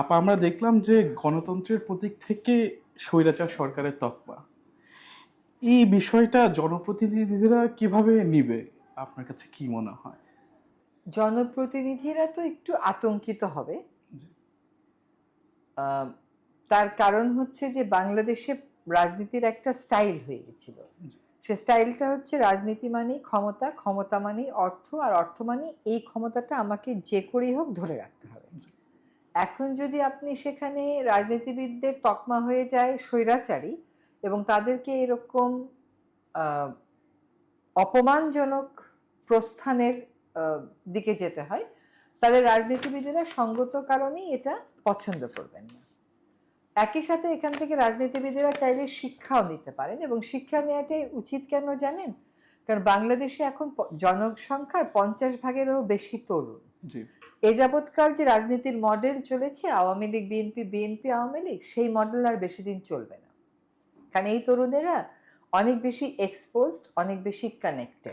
আপা আমরা দেখলাম যে গণতন্ত্রের প্রতীক থেকে স্বৈরাচার সরকারের তকমা। এই বিষয়টা জনপ্রতিনিধিরা কীভাবে নিবে? আপনার কাছে কি মনে হয়? জনপ্রতিনিধিরা তো একটু আতঙ্কিত হবে। তার কারণ হচ্ছে যে বাংলাদেশে রাজনীতির একটা স্টাইল হয়ে গেছিল। সে স্টাইলটা হচ্ছে রাজনীতি মানেই ক্ষমতা ক্ষমতা মানেই অর্থ আর অর্থ মানেই এই ক্ষমতাটা আমাকে যে করেই হোক ধরে রাখতে হবে। এখন যদি আপনি সেখানে রাজনীতিবিদদের তকমা হয়ে যায়, স্বৈরাচারী, এবং তাদেরকে এরকম অপমানজনক প্রস্থানের দিকে যেতে হয়, তাহলে রাজনীতিবিদেরা সঙ্গত কারণেই এটা পছন্দ করবেন না। একই সাথে এখান থেকে রাজনীতিবিদেরা চাইলে শিক্ষাও নিতে পারেন, এবং শিক্ষা নেওয়াটাই উচিত কেন জানেন? কারণ বাংলাদেশে এখন জনসংখ্যার পঞ্চাশ ভাগেরও বেশি তরুণ। এ যাবৎকাল যে রাজনীতির মডেল চলেছে আওয়ামী লীগ বিএনপি বিএনপি আওয়ামী লীগ সেই মডেল আর বেশি দিন চলবে না। কারণ এই তরুণেরা অনেক বেশি এক্সপোজড অনেক বেশি কানেক্টেড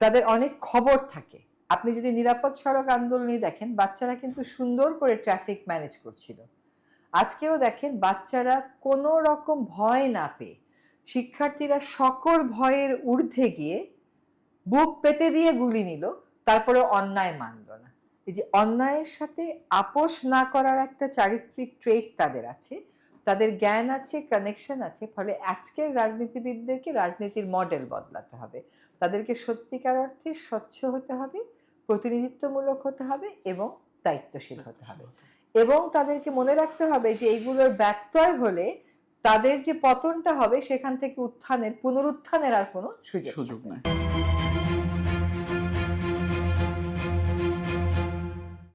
তাদের অনেক খবর থাকে। আপনি যদি নিরাপদ সড়ক আন্দোলনে দেখেন বাচ্চারা কিন্তু সুন্দর করে ট্রাফিক ম্যানেজ করছিল। আজকেও দেখেন বাচ্চারা কোনো রকম ভয় না পেয়ে শিক্ষার্থীরা সকল ভয়ের ঊর্ধ্বে গিয়ে বুক পেতে দিয়ে গুলি নিল। তারপরে অন্যায় মানল না। এই যে অন্যায়ের সাথে আপোষ না করার একটা চারিত্রিক ট্রেট তাদের আছে। তাদের জ্ঞান আছে কানেকশন আছে ফলে আজকের রাজনীতিবিদদেরকে রাজনীতির মডেল বদলাতে হবে। তাদেরকে সত্যিকার অর্থে স্বচ্ছ হতে হবে প্রতিনিধিত্বমূলক হতে হবে এবং দায়িত্বশীল হতে হবে। এবং তাদেরকে মনে রাখতে হবে যে এইগুলোর ব্যত্যয় হলে তাদের যে পতনটা হবে সেখান থেকে উত্থানের পুনরুত্থানের আর কোনো সুযোগ সুযোগ নেই।